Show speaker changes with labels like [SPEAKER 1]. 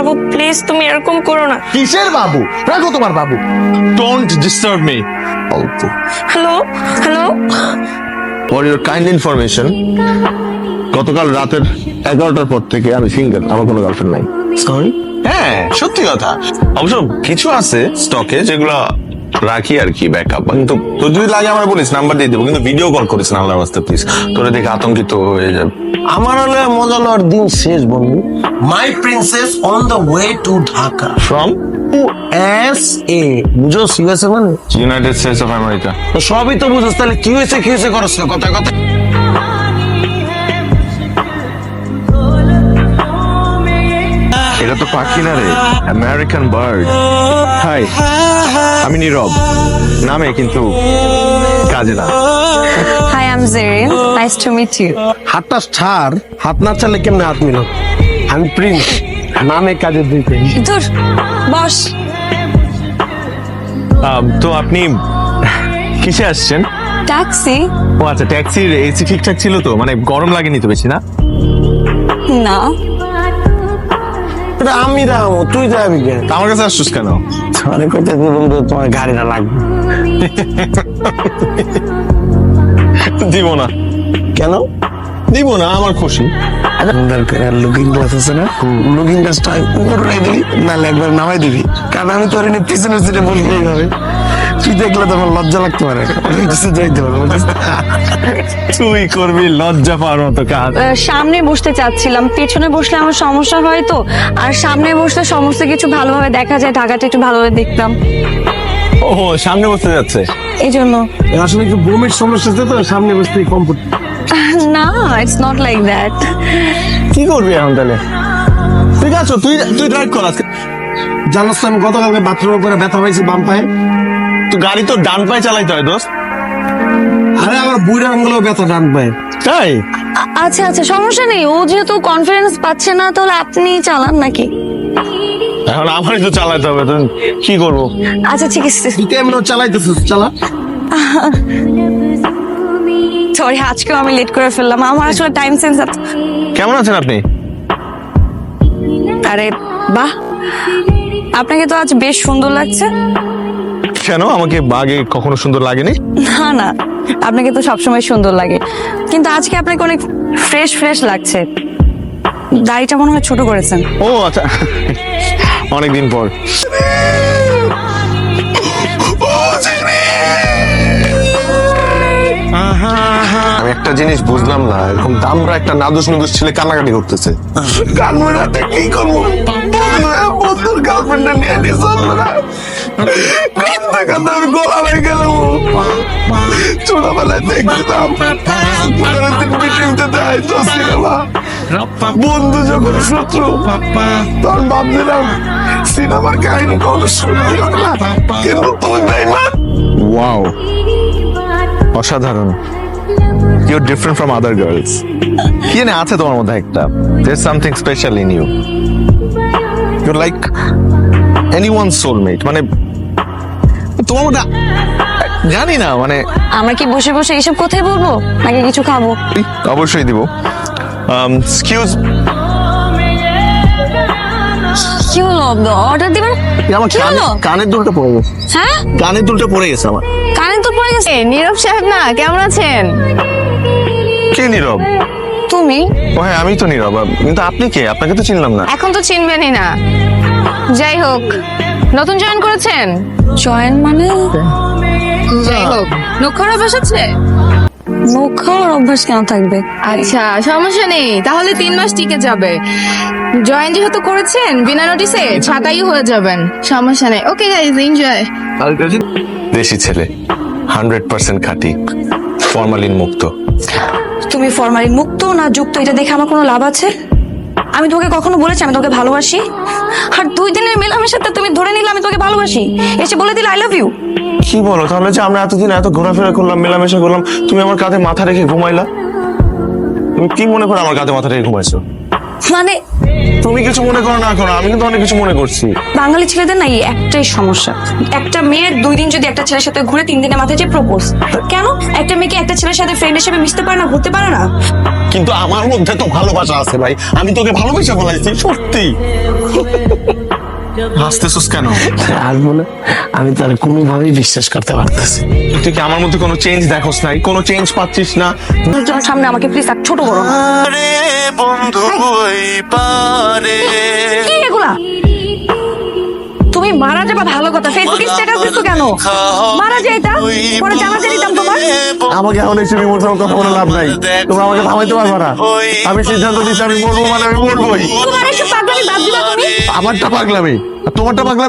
[SPEAKER 1] বাবু please তুমি এরকম করো না।
[SPEAKER 2] কিসের বাবু? রাখো তোমার বাবু। ডোন্ট ডিস্টার্ব মি অল্প।
[SPEAKER 1] Hello hello
[SPEAKER 2] for your kind information গতকাল রাতের এগারোটার পর থেকে আমি সিঙ্গেল আমার কোনো গার্লফ্রেন্ড নাই।
[SPEAKER 3] সরি হ্যাঁ সত্যি কথা। অবশ্য কিছু আছে স্টকে যেগুলো রাখি আর কি ব্যাকআপ কিন্তু তোর যদি লাগে আমার বলিস নাম্বার দিয়ে দেবো কিন্তু ভিডিও কল করিস না আল্লাহর রাস্তা প্লিজ তোরা দেখে আতঙ্কিত হয়ে যাবে।
[SPEAKER 4] আমার হলে মজা লওয়ার দিন শেষ বন্ধু। My princess on the way to Dhaka
[SPEAKER 3] from
[SPEAKER 4] মানে?
[SPEAKER 3] ইউনাইটেড স্টেটস অফ আমেরিকা
[SPEAKER 4] তো সবই তো বুঝোস তাহলে কি হয়েছে কি হয়েছে করছে না কথা কথা।
[SPEAKER 2] তো পাখি না রে। আমেরিকান বার্ড হাই আমি নীরব। নামে কিন্তু কাজে না।
[SPEAKER 1] Hi I am Jerin nice to meet you
[SPEAKER 4] হাতটা ছাড়। হাত না চালে কেমনে হাত মিলো আমি প্রিন্স নামে কাজে দিতে
[SPEAKER 1] ধুর বস।
[SPEAKER 2] তো আপনি কিসে আসছেন?
[SPEAKER 1] ট্যাক্সি
[SPEAKER 2] ও আচ্ছা ট্যাক্সির এসি ঠিকঠাক ছিল তো? মানে গরম লাগেনি তো বেশি না?
[SPEAKER 1] না।
[SPEAKER 4] এটা আমি তুই যাবি কেন?
[SPEAKER 2] তা আমার কাছে আসছিস কেন?
[SPEAKER 4] কথা বন্ধু তোমার গাড়িটা লাগবে।
[SPEAKER 2] দিব না।
[SPEAKER 4] কেন?
[SPEAKER 2] দিব না আমার খুশি।
[SPEAKER 4] লুকিং গ্লাস আছে না? লুকিং গ্লাসটা উপরে দিবি নাহলে একবার নামাই দিবি। কারণ আমি তোর পিছনে সিটে বলব এইভাবে তুই দেখলে তো আমার লজ্জা লাগতে পারে। কিছু যাইতে পারব
[SPEAKER 2] তুই করবি লজ্জা পাওয়ার মতো কাজ।
[SPEAKER 1] সামনে বসতে চাচ্ছিলাম পেছনে বসলে আমার সমস্যা হয় তো আর সামনে বসলে সমস্ত কিছু ভালোভাবে দেখা যায় ঢাকাটা একটু ভালোভাবে দেখতাম।
[SPEAKER 2] ও সামনে বসতে যাচ্ছে?
[SPEAKER 1] এই জন্য
[SPEAKER 4] আসলে একটু বমির সমস্যা তো সামনে বসতে কমফোর্ট
[SPEAKER 1] না ইটস নট লাইক দ্যাট
[SPEAKER 2] কি করবি এখন তাহলে? ঠিক আছে তুই তুই ড্রাইভ কর আজকে।
[SPEAKER 4] জানাস তো আমি গতকালকে বাথরুমে করে ব্যথা পাইছি বাম পায়ে।
[SPEAKER 2] গাড়ি তো ডান পায়ে চালাইতে হয় দোস্ত।
[SPEAKER 4] আরে আমার বুড়া আঙ্গুলো ব্যথা ডান পায়ে।
[SPEAKER 2] তাই?
[SPEAKER 1] আচ্ছা আচ্ছা সমস্যা নেই। ও যেহেতু কনফিডেন্স পাচ্ছে না তাহলে আপনি চালান নাকি?
[SPEAKER 2] এখন আমারই তো চালাইতে হবে তো কি করব?
[SPEAKER 1] আচ্ছা ঠিক আছে।
[SPEAKER 4] তুই কেমন চালাইতেছিস চালা।
[SPEAKER 1] সরি আজকেও আমি লেট করে ফেললাম। আমার আসলে টাইম সেন্স আছে
[SPEAKER 2] কেমন আছেন আপনি?
[SPEAKER 1] আরে বাহ। আপনাকে তো আজ বেশ সুন্দর লাগছে।
[SPEAKER 2] কেন? আমাকে আগে কখনো সুন্দর লাগেনি?
[SPEAKER 1] না না আপনাকে তো সবসময় সুন্দর লাগে। কিন্তু আজকে আপনাকে অনেক ফ্রেশ ফ্রেশ লাগছে। দাড়িটা মনে হয় ছোট করেছেন।
[SPEAKER 2] ও আচ্ছা। অনেকদিন পর।
[SPEAKER 3] একটা জিনিস বুঝলাম না এরকম দামরা একটা নাদুস নুদুস ছেলে কান্নাকাটি করতেছে।
[SPEAKER 4] কানমোড়াতে কি করব? বন্ধুর গার্লফ্রেন্ডটা নিয়ে নিস কান্দা কান্দা আমি গলা হয়ে গেলাম। ছোটবেলায় দেখতাম পৃথিবীতে দেয় সিনেমা। বন্ধু যখন শত্রু তখন ভাবছিলাম সিনেমার কাহিনী কোনো সত্যি কিন্তু তুই নাই না?
[SPEAKER 2] ওয়াও অসাধারণ। You different from other girls কি জানি আছে তোমার মধ্যে একটা there something special in you your like anyone soulmate মানে তোমার মধ্যে জানি না মানে
[SPEAKER 1] আমরা কি বসে বসে এইসব কথাই বলব? নাকি কিছু খাব?
[SPEAKER 2] অবশ্যই দিব। Um, এক্সকিউজ
[SPEAKER 1] কি হলো? অর্ডার দিবেন?
[SPEAKER 2] আমার কানের দুলটা পড়ে গেছে।
[SPEAKER 1] হ্যাঁ?
[SPEAKER 2] কানের দুলটা পড়ে গেছে আমার।
[SPEAKER 1] কানে তো পড়ে গেছে? নীরব সাহেব না কেমন আছেন?
[SPEAKER 2] কে নীরব?
[SPEAKER 1] তুমি?
[SPEAKER 2] ও হ্যাঁ আমি তো নীরব। কিন্তু আপনি কে? আপনাকে তো চিনলাম না।
[SPEAKER 5] এখন তো চিনবেনই না। যাই হোক নতুন জয়েন করেছেন?
[SPEAKER 1] জয়েন মানে?
[SPEAKER 5] যাই হোক নক্ষর আছে
[SPEAKER 1] মুখ খাওয়ার অভ্যাস কেন থাকবে?
[SPEAKER 5] আচ্ছা সমস্যা নেই। তাহলে তিন মাস টিকে যাবে। জয়েন যেহেতু করেছেন বিনা নোটিসে ছাতাই হয়ে যাবেন। সমস্যা নেই। ওকে গাইজ এনজয়
[SPEAKER 3] দেশি ছেলে। হান্ড্রেড পার্সেন্ট খাঁটি। ফরমালিন মুক্ত।
[SPEAKER 1] তুমি ফরমালিন মুক্ত না যুক্ত এটা দেখে আমার কোনো লাভ আছে? আমি তোকে কখনো বলেছি আমি তোকে ভালোবাসি? আর দুই দিনের মেলামেশাতে তুমি ধরে নিলে আমি তোকে ভালোবাসি। এসে বলে দিলে আই লাভ ইউ
[SPEAKER 3] কি বলো? তাহলে যে আমরা এতদিন এত ঘোরাফেরা করলাম মেলামেশা করলাম তুমি আমার কাঁধে মাথা রেখে ঘুমাইলা? তুমি কি মনে করো আমার কাঁধে মাথা রেখে ঘুমাইছো?
[SPEAKER 1] মানে
[SPEAKER 2] তুমি কিছু মনে করো না করো আমি কিন্তু অনেক কিছু মনে করছি।
[SPEAKER 1] বাঙালি ছেলেদের না এই একটাই সমস্যা। একটা মেয়ের দুই দিন যদি একটা ছেলের সাথে ঘুরে তিন দিনের মাথায় যে প্রপোজ কেন? একটা মেয়েকে একটা ছেলের সাথে ফ্রেন্ড হিসেবে মিশতে পারে না ঘুরতে পারে না?
[SPEAKER 2] কিন্তু আমার মধ্যে তো ভালোবাসা আছে ভাই। আমি তোকে ভালোবেসে বলাইছি সত্যি। হাসতেছিস কেন?
[SPEAKER 4] আর বলে আমি তার কোনোভাবেই বিশ্বাস করতে পারতেছি
[SPEAKER 2] তুই কি আমার মধ্যে কোনো চেঞ্জ দেখোস নাই? কোনো চেঞ্জ পাচ্ছিস না?
[SPEAKER 1] একজনের সামনে আমাকে প্লিজ আর ছোট করো
[SPEAKER 4] আরে বন্ধু ওই পারে।
[SPEAKER 1] কি এগুলা? তুমি মারা যাবা ভালো কথা। ফেসবুকে স্ট্যাটাস দিছো কেন? মারা যায় এটা? পরে জানাতে দিতাম তোমার?
[SPEAKER 2] আমাকে এখন এসে ইমোশনাল কথা বলে লাভ নাই। তোমরা আমাকে থামাইতে পারবে না। আমি সিদ্ধান্ত দিচ্ছি আমি মরবো মানে আমি মরবোই। আমারটা পাগলামি। তোমারটা পাগলামি